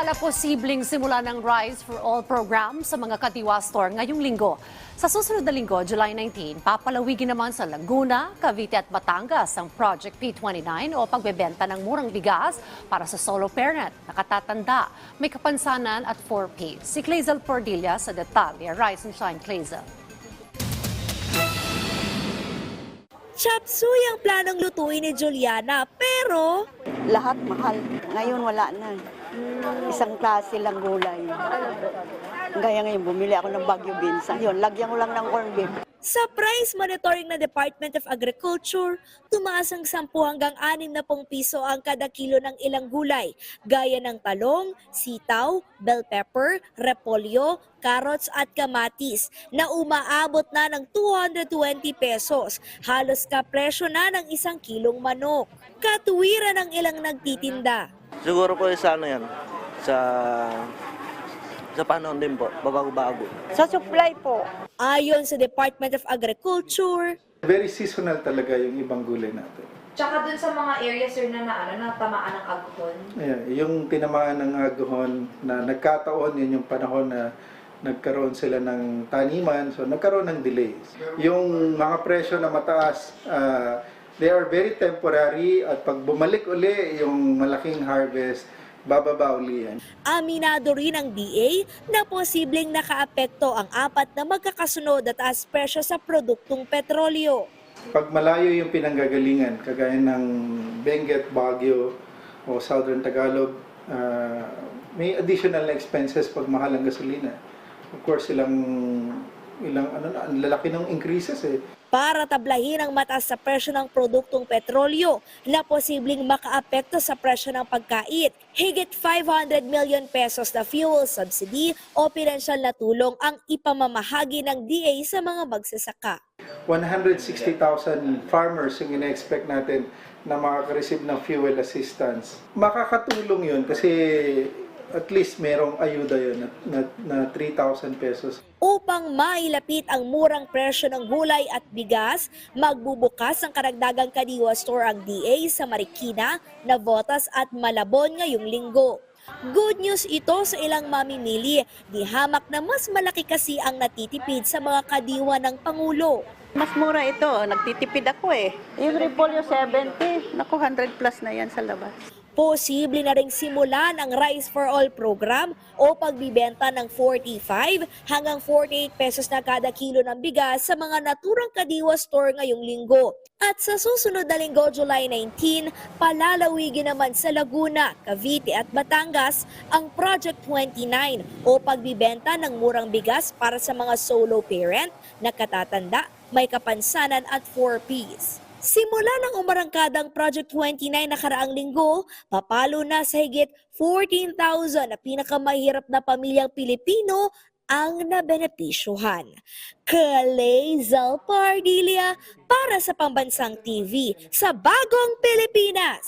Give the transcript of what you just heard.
Samantala, posibleng simula ng Rise for All program sa mga katiwa store ngayong linggo. Sa susunod na linggo, July 19, papalawigin naman sa Laguna, Cavite at Batangas ang Project P29 o pagbebenta ng murang bigas para sa solo parent. Nakatatanda, may kapansanan at 4P. Si Clazel Pordilla sa detalye. Rise and Shine, Clazel. Chop suey ang planong lutuin ni Juliana pero Lahat mahal. Ngayon wala na. Isang klase lang gulay. Gaya ngayon, bumili ako ng Baguio beans. Yun, lagyan ko lang ng corned beef. sa price monitoring ng Department of Agriculture, tumaas ang 10 hanggang 60 piso ang kada kilo ng ilang gulay, gaya ng talong, sitaw, bell pepper, repolyo, carrots at kamatis na umaabot na ng 220 pesos, halos kapresyo na ng isang kilong manok. Katuwiran ng ilang nagtitinda. Siguro po sa ano yan, sa sa panahon din po, babago-bago. Sa supply po, Ayon sa Department of Agriculture, Very seasonal talaga yung ibang gulay natin. Tsaka dun sa mga areas sir na, na, ano, na tamaan ng alcohol. Ayan, yung tinamaan ng aguhon na nagkataon, yun yung panahon na nagkaroon sila ng taniman, so nagkaroon ng delays. Yung mga presyo na mataas, ah, they are very temporary at pag bumalik uli yung malaking harvest, bababa uli yan. Aminado rin ang DA na posibleng nakaapekto ang apat na magkakasunod at taas presyo sa produktong petrolyo. Pag malayo yung pinanggagalingan, kagaya ng Benguet, Baguio o Southern Tagalog, ah, may additional na expenses pag mahal ang gasolina. Of course, ilang ilang ano na, ang lalaki ng increases eh. Para tablahin ang mataas sa presyo ng produktong petrolyo na posibleng makaapekto sa presyo ng pagkait, higit 500 million pesos na fuel subsidy o pinansyal na tulong ang ipamamahagi ng DA sa mga magsasaka. 160,000 farmers yung ina-expect natin na makaka-receive ng fuel assistance. Makakatulong yun kasi at least merong ayuda yun na, na, na 3,000 pesos. Upang mailapit ang murang presyo ng gulay at bigas, magbubukas ang karagdagang kadiwa store ang DA sa Marikina, Navotas at Malabon ngayong linggo. Good news ito sa ilang mamimili, di hamak na mas malaki kasi ang natitipid sa mga kadiwa ng Pangulo. mas mura ito. Nagtitipid ako eh. Yung repolyo 70, naku 100 plus na yan sa labas. Posible na ring simulan ang Rice for All program o pagbibenta ng 45 hanggang 48 pesos na kada kilo ng bigas sa mga naturang kadiwa store ngayong linggo. At sa susunod na linggo, July 19, palalawigin naman sa Laguna, Cavite at Batangas ang Project 29 o pagbibenta ng murang bigas para sa mga solo parent na katatanda, may kapansanan at 4Ps. Simula ng umarangkadang Project 29 nakaraang linggo, papalo na sa higit 14,000 na pinakamahirap na pamilyang Pilipino ang nabenepisyuhan. Kalezal Pardilia para sa Pambansang TV sa Bagong Pilipinas.